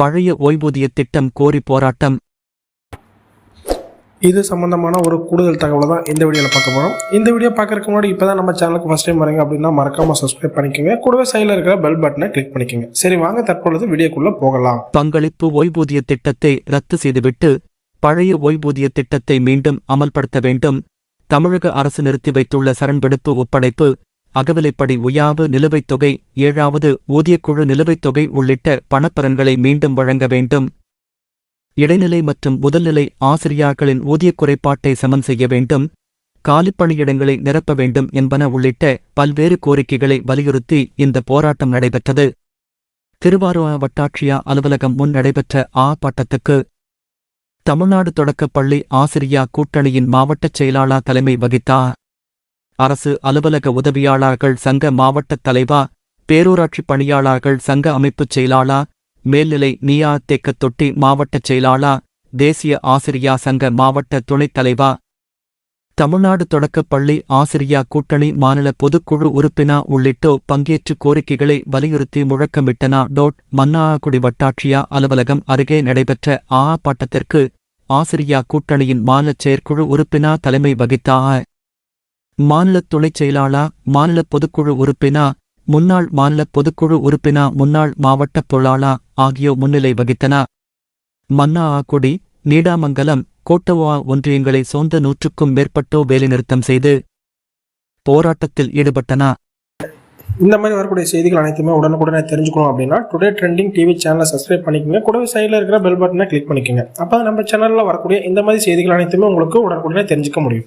பழைய ஓய்வூதிய திட்டம் கோரி போராட்டம். இது சம்மந்தமான ஒரு கூடுதல் தகவலை தான் இந்த வீடியோவில் பார்க்க போகிறோம் இந்த வீடியோ பார்க்கறதுக்கு முன்னாடி இப்போ தான் நம்ம சேனலுக்கு ஃபஸ்ட் டைம் வரீங்க அப்படின்னா மறக்காமல் சப்ஸ்கிரைப் பண்ணிக்கோங்க. கூடவே சைடில் இருக்கிற பெல் பட்டனை கிளிக் பண்ணிக்கோங்க. சரி வாங்க தற்பொழுது வீடியோக்குள்ளே போகலாம். பங்களிப்பு ஓய்வூதிய திட்டத்தை ரத்து செய்துவிட்டு பழைய ஓய்வூதிய திட்டத்தை மீண்டும் அமல்படுத்த வேண்டும். தமிழக அரசு நிறுத்தி வைத்துள்ள சரண்வெடுப்பு ஒப்படைப்பு அகவிலைப்படி உயாவு நிலுவைத் தொகை ஏழாவது ஊதியக்குழு நிலுவைத் தொகை உள்ளிட்ட பணப்பலன்களை மீண்டும் வழங்க வேண்டும். இடைநிலை மற்றும் முதல்நிலை ஆசிரியாக்களின் ஊதியக் குறைபாட்டை சமன் செய்ய வேண்டும். காலிப்பணியிடங்களை நிரப்ப வேண்டும் என்பன உள்ளிட்ட பல்வேறு கோரிக்கைகளை வலியுறுத்தி இந்த போராட்டம் நடைபெற்றது. திருவாரூர் வட்டாட்சியா அலுவலகம் முன் நடைபெற்ற ஆர்ப்பாட்டத்துக்கு தமிழ்நாடு தொடக்கப் பள்ளி ஆசிரியா கூட்டணியின் மாவட்டச் செயலாளர் தலைமை வகித்தார். அரசு அலுவலக உதவியாளர்கள் சங்க மாவட்டத் தலைவா பேரூராட்சி பணியாளர்கள் சங்க அமைப்புச் செயலாளா மேல்நிலை நீயா தேக்கத் தொட்டி மாவட்டச் செயலாளா தேசிய ஆசிரியா சங்க மாவட்ட துணைத் தலைவா. தமிழ்நாடு தொடக்கப் பள்ளி ஆசிரியா கூட்டணி மாநில பொதுக்குழு உறுப்பினா உள்ளிட்டோ பங்கேற்று கோரிக்கைகளை வலியுறுத்தி முழக்கமிட்டனா டோட் மன்னாகுடி வட்டாட்சியா அலுவலகம் அருகே நடைபெற்ற ஆர்ப்பாட்டத்திற்கு ஆசிரியா கூட்டணியின் மாநில செயற்குழு உறுப்பினா தலைமை வகித்தார் மாநில துணைச் செயலாளா மாநில பொதுக்குழு உறுப்பினா முன்னாள் மாநில பொதுக்குழு உறுப்பினர் முன்னாள் மாவட்ட பொருளாளா ஆகியோர் முன்னிலை வகித்தன மன்னா ஆக்குடி நீடாமங்கலம் கோட்டவா ஒன்றியங்களை சொந்த நூற்றுக்கும் மேற்பட்டோர் வேலைநிறுத்தம் செய்து போராட்டத்தில் ஈடுபட்டன இந்த மாதிரி வரக்கூடிய செய்திகள் அனைத்துமே உடனுக்குடனே தெரிஞ்சுக்கணும் அப்படின்னா டுடே ட்ரெண்டிங் டிவி சேனலை சப்ஸ்கிரைப் பண்ணிக்கோங்க. கூடவே சைடில் இருக்கிற பெல் பட்டனை கிளிக் பண்ணிக்கோங்க. அப்போ நம்ம சேனலில் வரக்கூடிய இந்த மாதிரி செய்திகள் அனைத்துமே உங்களுக்கு உடனுக்குடனே தெரிஞ்சுக்க முடியும்.